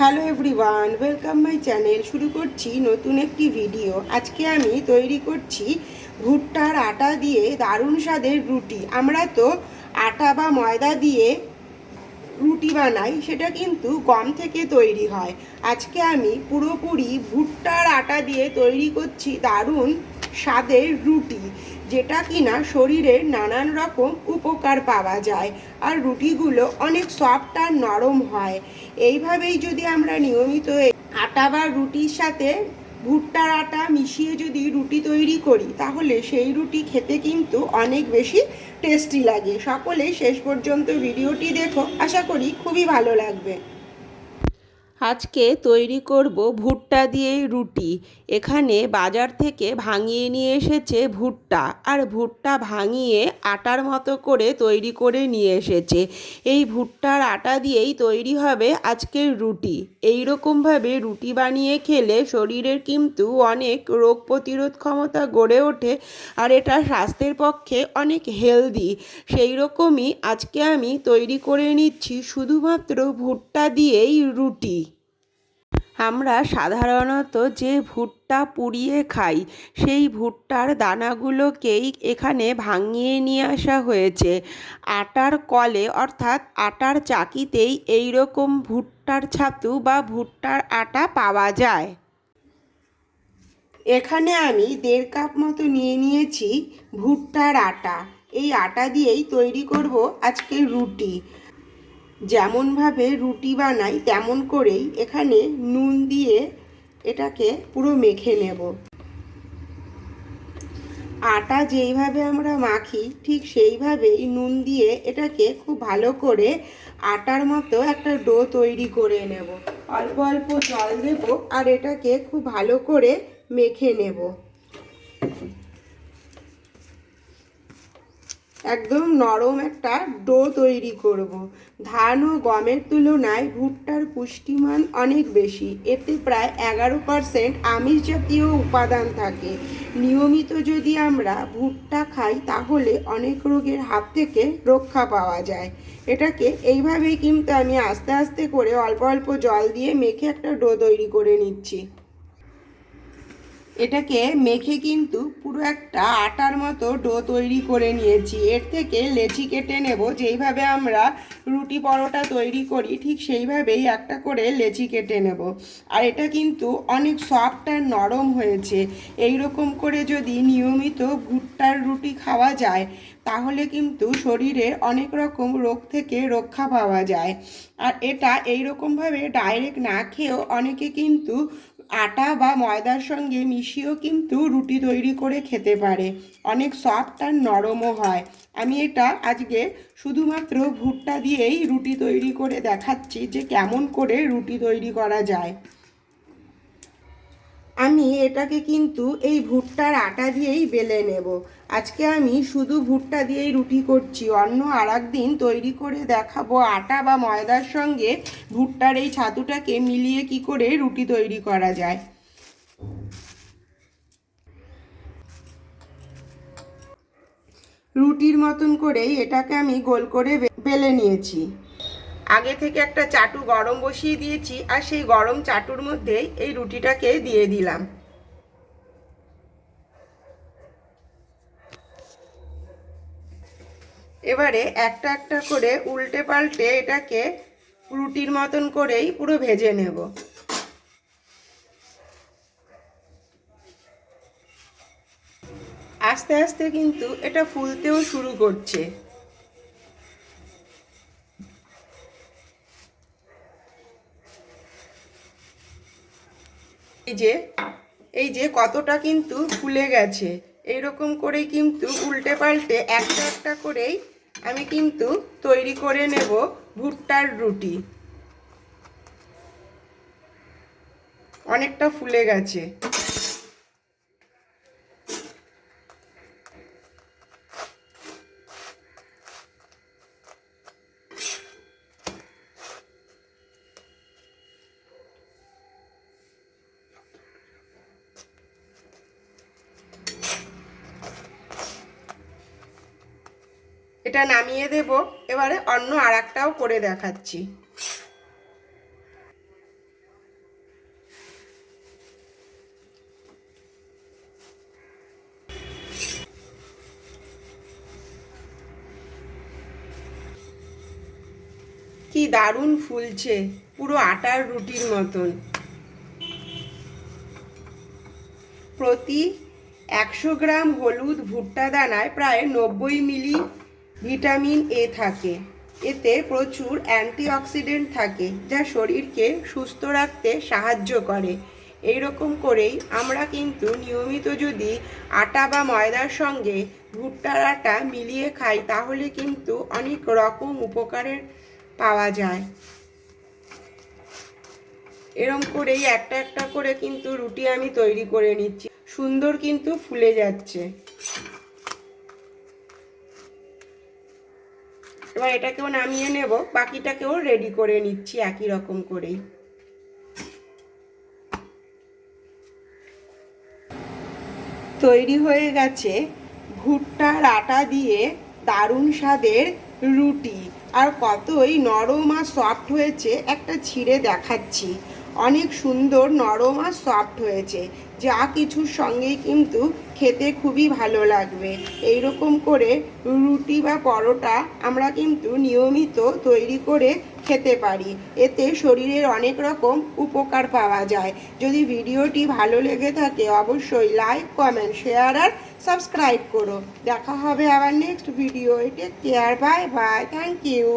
Hello everyone, welcome my channel. শুরু করছি নতুন একটি ভিডিও। আজকে আমি তৈরি করছি ভুট্টার আটা দিয়ে দারুণ স্বাদের রুটি। আমরা তো আটা বা ময়দা দিয়ে রুটি বানাই, সেটা কিন্তু গম থেকে তৈরি হয়। আজকে আমি পুরোপুরি ভুট্টার আটা দিয়ে তৈরি করছি দারুণ স্বাদের রুটি। যেটা কিনা শরীরের নানান রকম উপকার পাওয়া যায় আর রুটিগুলো অনেক সফট আর নরম হয়। এইভাবেই যদি আমরা নিয়মিত আটা বা রুটির সাথে ভুট্টার আটা মিশিয়ে যদি রুটি তৈরি করি, তাহলে সেই রুটি খেতে কিন্তু অনেক বেশি টেস্টি লাগে। সকলে শেষ পর্যন্ত ভিডিওটি দেখো। আশা করি খুবই ভালো লাগবে। আজকে তৈরি করব ভুট্টা দিয়ে রুটি। এখানে বাজার থেকে ভাঙিয়ে নিয়ে এসেছে ভুট্টা। আর ভুট্টা ভাঙিয়ে আটার মতো করে তৈরি করে নিয়ে এসেছে। এই ভুট্টার আটা দিয়েই তৈরি হবে আজকের রুটি। এই রকমভাবে রুটি বানিয়ে খেলে শরীরের কিন্তু অনেক রোগ প্রতিরোধ ক্ষমতা গড়ে ওঠে আর এটা স্বাস্থ্যের পক্ষে অনেক হেলদি। সেই রকমই আজকে আমি তৈরি করে নিচ্ছি শুধুমাত্র ভুট্টা দিয়েই রুটি। আমরা সাধারণত যে ভুট্টা পুড়িয়ে খাই, সেই ভুট্টার দানাগুলোকেই এখানে ভাঙিয়ে নিয়ে আসা হয়েছে। আটার কলে অর্থাৎ আটার চাকিতেই এই রকম ভুট্টার ছাতু বা ভুট্টার আটা পাওয়া যায়। এখানে আমি দেড় কাপ মতো নিয়ে নিয়েছি ভুট্টার আটা। এই আটা দিয়েই তৈরি করব আজকে রুটি। যেমনভাবে রুটি বানাই, তেমন করেই এখানে নুন দিয়ে এটাকে পুরো মেখে নেব। আটা যেইভাবে আমরা মাখি, ঠিক সেইভাবেই নুন দিয়ে এটাকে খুব ভালো করে আটার মতো একটা ডো তৈরি করে নেব। অল্প অল্প জল দেব আর এটাকে খুব ভালো করে মেখে নেব। একদম নরম একটা ডো তৈরি করব। ধান ও গমের তুলনায় ভুট্টার পুষ্টিমান অনেক বেশি। এতে প্রায় এগারো পারসেন্ট আমিষ জাতীয় উপাদান থাকে। নিয়মিত যদি আমরা ভুট্টা খাই, তাহলে অনেক রোগের হাত থেকে রক্ষা পাওয়া যায়। এটাকে এইভাবেই কিন্তু আমি আস্তে আস্তে করে অল্প অল্প জল দিয়ে মেখে একটা ডো তৈরি করে নিচ্ছি। এটাকে মেখে কিন্তু পুরো একটা আটার মতো ডো তৈরি করে নিয়েছি। এর থেকে লেচি কেটে নেব। যেইভাবে আমরা রুটি পরোটা তৈরি করি, ঠিক সেইভাবেই একটা করে লেচি কেটে নেব। আর এটা কিন্তু অনেক সফট আর নরম হয়েছে। এই রকম করে যদি নিয়মিত ভুট্টার রুটি খাওয়া যায়, তাহলে কিন্তু শরীরে অনেক রকম রোগ থেকে রক্ষা পাওয়া যায়। আর এটা এই রকমভাবে ডাইরেক্ট না খেয়েও অনেকে কিন্তু আটা বা ময়দার সঙ্গে মিশিয়েও কিন্তু রুটি তৈরি করে খেতে পারে। অনেক সফট আর নরমও হয়। আমি এটা আজকে শুধুমাত্র ভুট্টা দিয়েই রুটি তৈরি করে দেখাচ্ছি যে কেমন করে রুটি তৈরি করা যায়। আমি এটাকে কিন্তু এই ভুট্টার আটা দিয়েই বেলে নেব। আজকে আমি শুধু ভুট্টা দিয়েই রুটি করছি। অন্য আর দিন তৈরি করে দেখাবো আটা বা ময়দার সঙ্গে ভুট্টার এই ছাতুটাকে মিলিয়ে কি করে রুটি তৈরি করা যায়। রুটির মতন করেই এটাকে আমি গোল করে বেলে নিয়েছি। আগে থেকে একটা চাটু গরম বসিয়ে দিয়েছি আর সেই গরম চাটুর মধ্যেই এই রুটিটাকে দিয়ে দিলাম। এবারে একটা একটা করে উল্টে পাল্টে এটাকে রুটির মতন করেই পুরো ভেজে নেব। আস্তে আস্তে কিন্তু এটা ফুলতেও শুরু করছে। এই যে এই যে কতটা কিন্তু ফুলে গেছে। এইরকম করেই কিন্তু উল্টে পাল্টে একটা একটা করেই আমি কিন্তু তৈরি করে নেব ভুট্টার রুটি। অনেকটা ফুলে গেছে। এটা নামিয়ে দেব। এবারে অন্য আর একটাও করে দেখাচ্ছি। কি দারুণ ফুলছে, পুরো আটার রুটির মতন। প্রতি একশো গ্রাম হলুদ ভুট্টা দানায় প্রায় নব্বই মিলি ভিটামিন এ থাকে। এতে প্রচুর অ্যান্টিঅক্সিডেন্ট থাকে, যা শরীরকে সুস্থ রাখতে সাহায্য করে। এই রকম করেই আমরা কিন্তু নিয়মিত যদি আটা বা ময়দার সঙ্গে ভুট্টার আটা মিলিয়ে খাই, তাহলে কিন্তু অনেক রকম উপকারের পাওয়া যায়। এরম করেই একটা একটা করে কিন্তু রুটি আমি তৈরি করে নিচ্ছি। সুন্দর কিন্তু ফুলে যাচ্ছে। এবার এটাকেও নামিয়ে নেব। বাকিটাকেও রেডি করে নিচ্ছি একই রকম করেই। তৈরি হয়ে গেছে ভুট্টার আটা দিয়ে দারুণ স্বাদের রুটি। আর কতই নরম আর সফট হয়েছে একটা ছিঁড়ে দেখাচ্ছি। অনেক সুন্দর, নরম আর সফট হয়েছে। যা কিছুর সঙ্গেই কিন্তু খেতে খুবই ভালো লাগবে। এই রকম করে রুটি বা পরোটা আমরা কিন্তু নিয়মিত তৈরি করে খেতে পারি। এতে শরীরের অনেক রকম উপকার পাওয়া যায়। যদি ভিডিওটি ভালো লেগে থাকে, অবশ্যই লাইক কমেন্ট শেয়ার আর সাবস্ক্রাইব করো। দেখা হবে আবার next video take care bye bye thank you